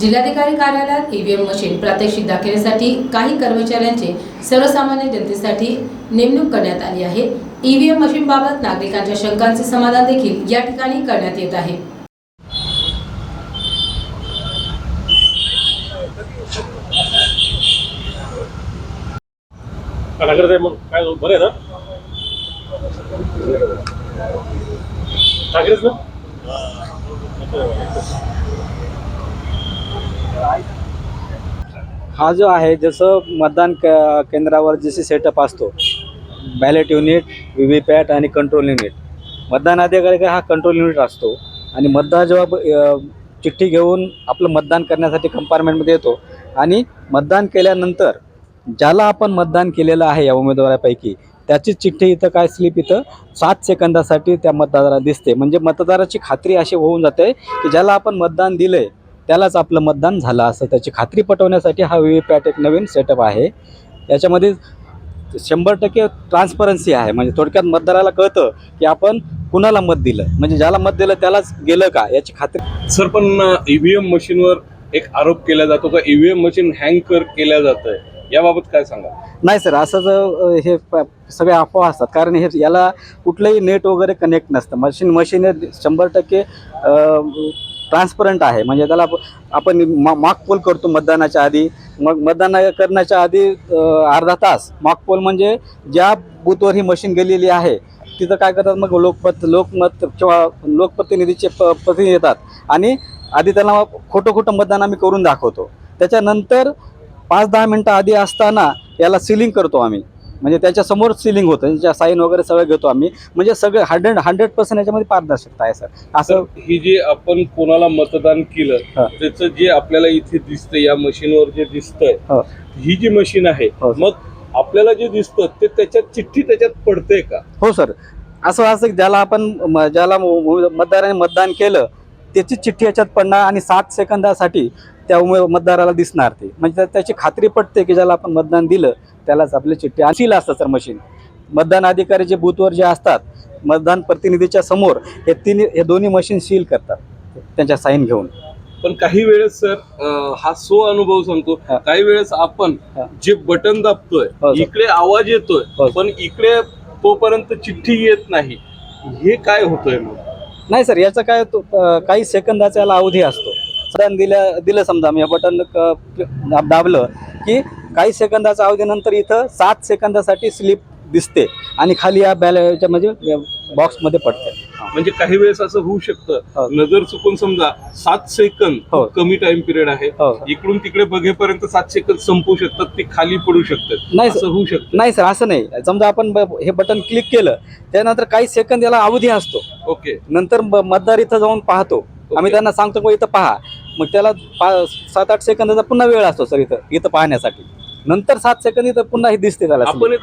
जिल्हाधिकारी कार्यालयात EVM machine प्रात्यक्षिक दाखवण्यासाठी काही कर्मचाऱ्यांचे सर्वसामान्य जनतेसाठी नेमणूक करण्यात आली आहे. ईव्हीएम मशीनबाबत नागरिकांच्या शंकांचे समाधान देखील या ठिकाणी करण्यात येत आहे. काय ना? ठाकरेच ना? हा जो आहे जसं मतदान क- केंद्रावर जसे सेटअप असतो ballot unit V V PAT आणि कंट्रोल युनिट मतदान अधिकारी हा कंट्रोल युनिट असतो आणि मतदार जेव्हा चिठ्ठी घेऊन आपलं मतदान करण्यासाठी कंपार्टमेंटमध्ये येतो आणि मतदान केल्यानंतर ज्याला आपण मतदान केलेलं आहे या उमेदवारापैकी त्याची चिठ्ठी इथं काय स्लिप इथं? सात सेकंदासाठी त्या मतदाराला दिसते. म्हणजे मतदाराची खात्री अशी होऊन जाते की ज्याला आपण मतदान दिलं आहे त्यालाच आपलं मतदान झालं असं त्याची खात्री पटवण्यासाठी हा व्ही व्ही पॅट एक नवीन सेटअप आहे. याच्यामध्ये शंभर टक्के ट्रान्सपरन्सी आहे. म्हणजे थोडक्यात मतदाराला कळतं की आपण कुणाला मत दिलं. म्हणजे ज्याला मत दिलं त्यालाच गेलं का? याची खात्री सर पण ईव्हीएम मशीनवर एक आरोप केला जातो का? ईव्हीएम मशीन हँग कर केल्या जात याबाबत काय सांगा? नाही सर असं जर हे सगळे अफवा असतात. कारण हे याला कुठलंही नेट वगैरे कनेक्ट नसतं. मशीन मशीन शंभर टक्के ट्रान्सपरंट आहे. म्हणजे त्याला आपण मॉक पोल करतो मतदानाच्या आधी. मग मतदान करण्याच्या आधी अर्धा तास. मॉक पोल म्हणजे ज्या बूथवर ही मशीन गेलेली आहे तिथं काय करतात? मग लोकमत लोकमत किंवा लोकप्रतिनिधीचे प प्रतिनिधी येतात. आणि आधी त्यांना खोटं खोटं मतदान आम्ही करून दाखवतो. त्याच्यानंतर पाच दहा मिनटं आधी असताना याला सिलिंग करतो आम्ही. म्हणजे त्याच्यासमोर सिलिंग होतं त्याच्या साईन वगैरे सगळं घेतो आम्ही म्हणजे सगळं हंड्रेड हंड्रेड पर्सेंट याच्यामध्ये पारदर्शकता आहे सर असं ही जे आपण कोणाला मतदान केलं. त्याचं जे आपल्याला इथे दिसतंय या मशीनवर जे दिसतंय हो. जी मशीन आहे हो. मग आपल्याला जे दिसतं ते त्याच्यात चिठ्ठी त्याच्यात पडते का हो सर असं असं ज्याला आपण ज्याला मतदाराने मतदान केलं त्याची चिठ्ठी याच्यात पडणार आणि सात सेकंदासाठी त्या उमे मतदाराला दिसणार ते म्हणजे त्या- त्याची खात्री पटते की ज्याला आपण मतदान दिलं त्यालाच आपली चिठ्ठी आणि सील असतं सर मशीन मतदान अधिकारी जे बूथवर जे असतात मतदान प्रतिनिधीच्या समोर हे तिन्ही हे दोन्ही मशीन सील करतात त्यांच्या साईन घेऊन पण काही वेळेस सर अं, हा सो अनुभव सांगतो हा. काही वेळेस आपण हा. जे बटन दाबतोय हो, सर. इकडे आवाज येतोय हो. पण इकडे तोपर्यंत चिठ्ठी येत नाही हे काय होतंय मग नाही सर याचं काय तो काही सेकंदाचा याला अवधी असतो. मतदान दिलं दिलं समजा मी बटन दाबलं की काही सेकंदाच्या अवधीनंतर इथं सात सेकंदासाठी स्लिप दिसते आणि खाली या बॅल याच्यामध्ये बॉक्समध्ये पडते. म्हणजे काही वेळेस असं होऊ शकतं. हो. नजर चुकून समजा सात सेकंद हो. कमी टाइम पिरियड आहे. हो. इकडून तिकडे बघेपर्यंत सात सेकंद संपू शकतात ते खाली पडू शकतात. नाही, असं होऊ शकतं. नाही सर असं नाही. समजा आपण हे बटन क्लिक केलं त्यानंतर काही सेकंद याला अवधी असतो. ओके. नंतर मतदार इथं जाऊन पाहतो. आम्ही त्यांना सांगतो की इथं पहा. मग त्याला सात आठ सेकंदाचा पुन्हा वेळ असतो सर इथं इथं पाहण्यासाठी. नंतर सात सेकंद इथं पुन्हा हे दिसते त्याला